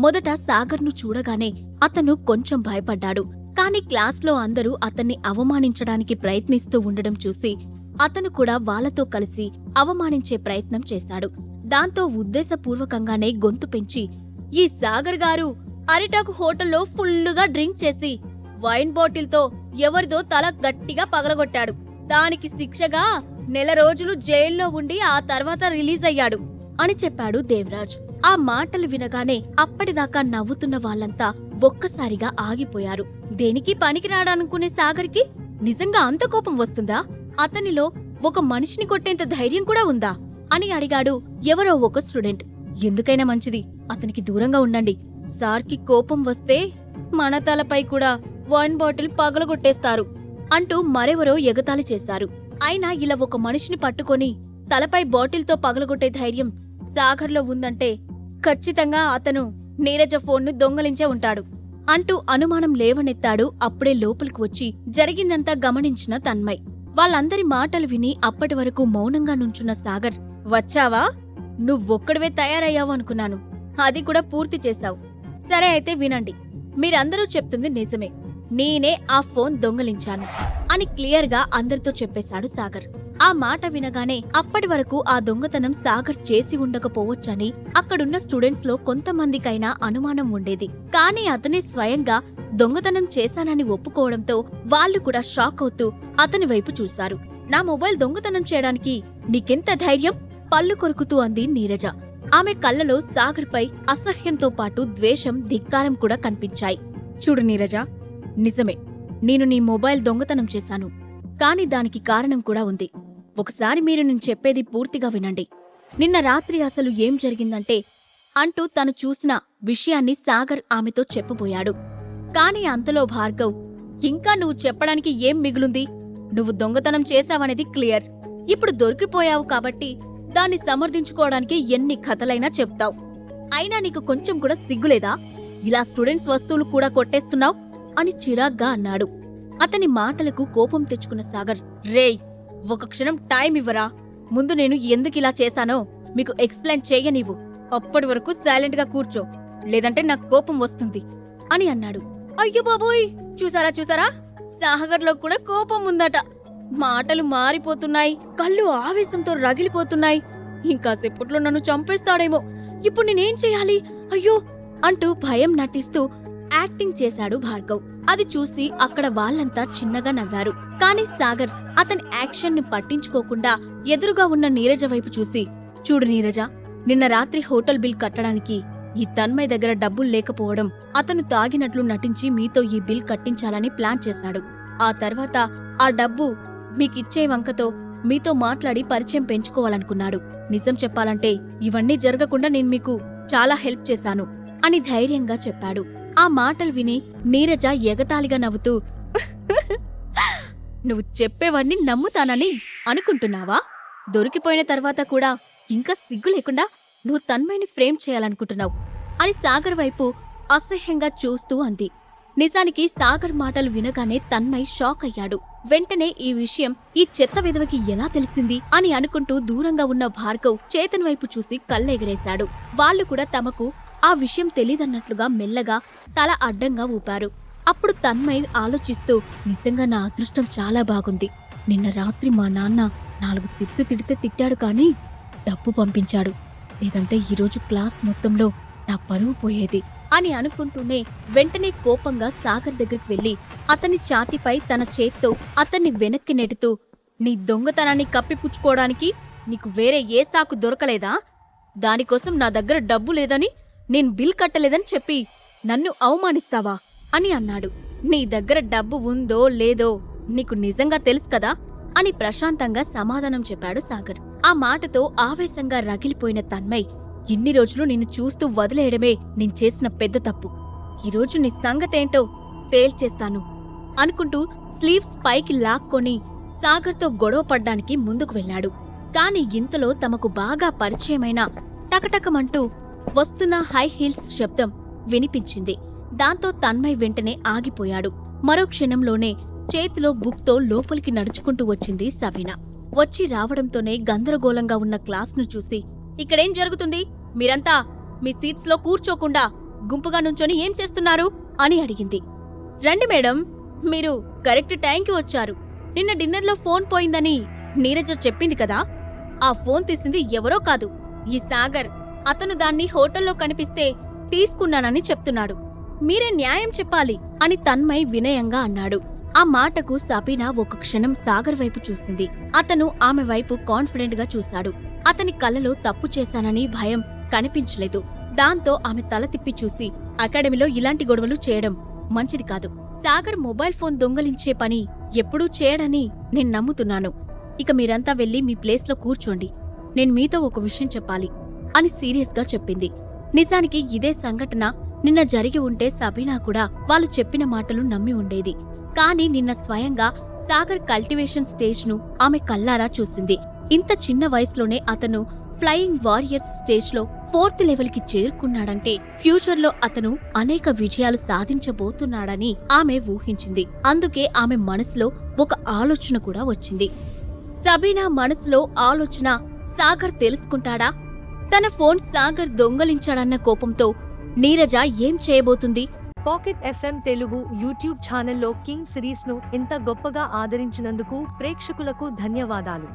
మొదట సాగర్ను చూడగానే అతను కొంచెం భయపడ్డాడు. కాని క్లాస్లో అందరూ అతన్ని అవమానించడానికి ప్రయత్నిస్తూ ఉండడం చూసి అతను కూడా వాళ్ళతో కలిసి అవమానించే ప్రయత్నం చేశాడు. దాంతో ఉద్దేశపూర్వకంగానే గొంతు పెంచి ఈ సాగర్ గారు అరిటాకు హోటల్లో ఫుల్లుగా డ్రింక్ చేసి వైన్ బాటిల్తో ఎవరిదో తల గట్టిగా పగలగొట్టాడు. దానికి శిక్షగా నెల రోజులు జైల్లో ఉండి ఆ తర్వాత రిలీజ్ అయ్యాడు అని చెప్పాడు దేవరాజ్. ఆ మాటలు వినగానే అప్పటిదాకా నవ్వుతున్న వాళ్ళంతా ఒక్కసారిగా ఆగిపోయారు. దేనికి పనికిరాడనుకునే సాగర్కి నిజంగా అంత కోపం వస్తుందా? అతనిలో ఒక మనిషిని కొట్టేంత ధైర్యం కూడా ఉందా? అని అడిగాడు ఎవరో ఒక స్టూడెంట్. ఎందుకైనా మంచిది అతనికి దూరంగా ఉండండి. సార్కి కోపం వస్తే మన తలపై కూడా వైన్ బాటిల్ పగలగొట్టేస్తారు అంటూ మరెవరో ఎగతాళి చేశారు. అయినా ఇలా ఒక మనిషిని పట్టుకొని తలపై బాటిల్తో పగలగొట్టే ధైర్యం సాగర్లో ఉందంటే ఖచ్చితంగా అతను నీరజ ఫోన్ను దొంగలించే ఉంటాడు. అంటూ అనుమానం లేవనెత్తాడు అప్పుడే లోపలికి వచ్చి జరిగిందంతా గమనించిన తన్మయ్. వాళ్ళందరి మాటలు విని అప్పటి వరకు మౌనంగా నుంచున్న సాగర్ వచ్చావా? నువ్వొక్కడివే తయారయ్యావు అనుకున్నాను. అది కూడా పూర్తి చేశావు. సరే అయితే వినండి. మీరందరూ చెప్తుంది నిజమే. నేనే ఆ ఫోన్ దొంగలించాను. అని క్లియర్గా అందరితో చెప్పేశాడు సాగర్. ఆ మాట వినగానే అప్పటి వరకు ఆ దొంగతనం సాగర్ చేసి ఉండకపోవచ్చని అక్కడున్న స్టూడెంట్స్లో కొంతమందికైనా అనుమానం ఉండేది. కానీ అతనే స్వయంగా దొంగతనం చేశానని ఒప్పుకోవడంతో వాళ్ళు కూడా షాక్ అవుతూ అతని వైపు చూశారు. నా మొబైల్ దొంగతనం చేయడానికి నీకెంత ధైర్యం? పళ్ళు కొరుకుతూ అంది నీరజ. ఆమె కళ్ళలో సాగర్పై అసహ్యంతో పాటు ద్వేషం ధిక్కారం కూడా కనిపించాయి. చూడు నీరజ నిజమే నేను నీ మొబైల్ దొంగతనం చేశాను. కాని దానికి కారణం కూడా ఉంది. ఒకసారి మీరు నేను చెప్పేది పూర్తిగా వినండి. నిన్న రాత్రి అసలు ఏం జరిగిందంటే అంటూ తను చూసిన విషయాన్ని సాగర్ ఆమెతో చెప్పబోయాడు. కాని అంతలో భార్గవ్ ఇంకా నువ్వు చెప్పడానికి ఏం మిగులుంది? నువ్వు దొంగతనం చేశావనేది క్లియర్. ఇప్పుడు దొరికిపోయావు కాబట్టి దాన్ని సమర్థించుకోవడానికి ఎన్ని కథలైనా చెప్తావు. అయినా నీకు కొంచెం కూడా సిగ్గులేదా? ఇలా స్టూడెంట్స్ వస్తువులు కూడా కొట్టేస్తున్నావు? అని చిరాగ్గా అన్నాడు. అతని మాటలకు కోపం తెచ్చుకున్న సాగర్ రేయ్ ఒక క్షణం టైం ఇవ్వరా? ముందు నేను ఎందుకు ఇలా చేశానో మీకు ఎక్స్ప్లెయిన్ చేయనివ్వు. అప్పటి వరకు సైలెంట్గా కూర్చో. లేదంటే నాకు కోపం వస్తుంది అని అన్నాడు. అయ్యో బాబోయ్! చూసారా చూసారా? సాహగర్లో కూడా కోపం ఉందట. మాటలు మారిపోతున్నాయి కళ్ళు ఆవేశంతో రగిలిపోతున్నాయి. ఇంకాసేపట్లో నన్ను చంపేస్తాడేమో. ఇప్పుడు నేనేం చేయాలి? అయ్యో! అంటూ భయం నటిస్తూ యాక్టింగ్ చేశాడు భార్గవ్. అది చూసి అక్కడ వాళ్ళంతా చిన్నగా నవ్వారు. కానీ సాగర్ అతని యాక్షన్ని పట్టించుకోకుండా ఎదురుగా ఉన్న నీరజ వైపు చూసి చూడు నీరజ నిన్న రాత్రి హోటల్ బిల్ కట్టడానికి ఈ తన్మయ్ దగ్గర డబ్బులు లేకపోవడం అతను తాగినట్లు నటించి మీతో ఈ బిల్ కట్టించాలని ప్లాన్ చేశాడు. ఆ తర్వాత ఆ డబ్బు మీకిచ్చే వంకతో మీతో మాట్లాడి పరిచయం పెంచుకోవాలనుకున్నాడు. నిజం చెప్పాలంటే ఇవన్నీ జరగకుండా నేను మీకు చాలా హెల్ప్ చేశాను అని ధైర్యంగా చెప్పాడు. ఆ మాటలు విని నీరజ ఎగతాళిగా నవ్వుతూ నువ్వు చెప్పేవాడిని నమ్ముతానని అనుకుంటున్నావా? దొరికిపోయిన తర్వాత కూడా ఇంకా సిగ్గు లేకుండా నువ్వు తన్మయ్యని ఫ్రేమ్ చేయాలనుకుంటున్నావు అని సాగర్ వైపు అసహ్యంగా చూస్తూ అంది. నిజానికి సాగర్ మాటలు వినగానే తన్మయ్ షాక్ అయ్యాడు. వెంటనే ఈ విషయం ఈ చెత్త విధవకి ఎలా తెలిసింది? అని అనుకుంటూ దూరంగా ఉన్న భార్గవ్ చేతన్ వైపు చూసి కళ్ళెగరేశాడు. వాళ్ళు కూడా తమకు ఆ విషయం తెలీదన్నట్లుగా మెల్లగా తల అడ్డంగా ఊపారు. అప్పుడు తన్మయ్ ఆలోచిస్తూ నిజంగా నా అదృష్టం చాలా బాగుంది. నిన్న రాత్రి మా నాన్న నాలుగు తిట్లు తిడితే తిట్టాడు కానీ డబ్బు పంపించాడు. లేదంటే ఈరోజు క్లాస్ మొత్తంలో నా పరువు పోయేది అని అనుకుంటూనే వెంటనే కోపంగా సాగర్ దగ్గరికి వెళ్ళి అతని ఛాతీపై తన చేత్తో అతన్ని వెనక్కి నెడుతూ నీ దొంగతనాన్ని కప్పిపుచ్చుకోవడానికి నీకు వేరే ఏ సాకు దొరకలేదా? దానికోసం నా దగ్గర డబ్బు లేదని నేను బిల్ కట్టలేదని చెప్పి నన్ను అవమానిస్తావా అని అన్నాడు. నీ దగ్గర డబ్బు ఉందో లేదో నీకు నిజంగా తెలుసు కదా అని ప్రశాంతంగా సమాధానం చెప్పాడు సాగర్. ఆ మాటతో ఆవేశంగా రగిలిపోయిన తన్మయ్ ఇన్ని రోజులు నిన్ను చూస్తూ వదిలేయడమే నేను చేసిన పెద్ద తప్పు. ఈరోజు నీ సంగతేంటో తేల్చేస్తాను అనుకుంటూ స్లీవ్స్ పైకి లాక్కొని సాగర్తో గొడవ పడ్డానికి ముందుకు వెళ్ళాడు. కాని ఇంతలో తమకు బాగా పరిచయమైన టకటకమంటూ వస్తున్న హై హీల్స్ శబ్దం వినిపించింది. దాంతో తన్మయ్ వెంటనే ఆగిపోయాడు. మరో క్షణంలోనే చేతిలో బుక్తో లోపలికి నడుచుకుంటూ వచ్చింది సవీనా వచ్చి రావడంతోనే గందరగోళంగా ఉన్న క్లాస్ను చూసి ఇక్కడేం జరుగుతుంది? మీరంతా మీ సీట్స్లో కూర్చోకుండా గుంపుగా నుంచొని ఏం చేస్తున్నారు? అని అడిగింది. రండి మేడం మీరు కరెక్ట్ టైంకి వచ్చారు. నిన్న డిన్నర్లో ఫోన్ పోయిందని నీరజ చెప్పింది కదా? ఆ ఫోన్ తీసింది ఎవరో కాదు ఈ సాగర్ అతను దాన్ని హోటల్లో కనిపిస్తే తీసుకున్నానని చెప్తున్నాడు. మీరే న్యాయం చెప్పాలి అని తన్మయ్ వినయంగా అన్నాడు. ఆ మాటకు సబీనా ఒక క్షణం సాగర్ వైపు చూసింది. అతను ఆమె వైపు కాన్ఫిడెంట్గా చూశాడు. అతని కళ్ళలో తప్పు చేశానని భయం కనిపించలేదు. దాంతో ఆమె తల తిప్పి చూసి అకాడమీలో ఇలాంటి గొడవలు చేయడం మంచిది కాదు. సాగర్ మొబైల్ ఫోన్ దొంగలించే పని ఎప్పుడూ చేయడని నేను నమ్ముతున్నాను. ఇక మీరంతా వెళ్ళి మీ ప్లేస్లో కూర్చోండి. నేను మీతో ఒక విషయం చెప్పాలి. అని సీరియస్గా చెప్పింది. నిజానికి ఇదే సంఘటన నిన్న జరిగి ఉంటే సబీనా కూడా వాళ్ళు చెప్పిన మాటలు నమ్మి ఉండేది. కానీ నిన్న స్వయంగా సాగర్ కల్టివేషన్ స్టేజ్ను ఆమె కల్లారా చూసింది. ఇంత చిన్న వయసులోనే అతను ఫ్లయింగ్ వారియర్స్ స్టేజ్లో ఫోర్త్ లెవెల్కి చేరుకున్నాడంటే ఫ్యూచర్లో అతను అనేక విజయాలు సాధించబోతున్నాడని ఆమె ఊహించింది. అందుకే ఆమె మనసులో ఒక ఆలోచన కూడా వచ్చింది. సబీనా మనసులో ఆలోచన సాగర్ తెలుసుకుంటాడా? తన ఫోన్ సాగర్ దొంగలించాడన్న కోపంతో నీరజ ఏం చేయబోతుంది? పాకెట్ ఎఫ్ఎం తెలుగు యూట్యూబ్ ఛానల్లో కింగ్ సిరీస్ను ఇంత గొప్పగా ఆదరించినందుకు ప్రేక్షకులకు ధన్యవాదాలు.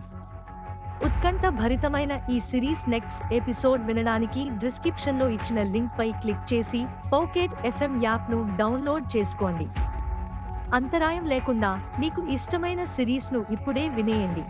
ఉత్కంఠ భరితమైన ఈ సిరీస్ నెక్స్ట్ ఎపిసోడ్ వినడానికి డిస్క్రిప్షన్లో ఇచ్చిన లింక్ పై క్లిక్ చేసి పాకెట్ ఎఫ్ఎం యాప్ను డౌన్లోడ్ చేసుకోండి. అంతరాయం లేకుండా మీకు ఇష్టమైన సిరీస్ను ఇప్పుడే వినేయండి.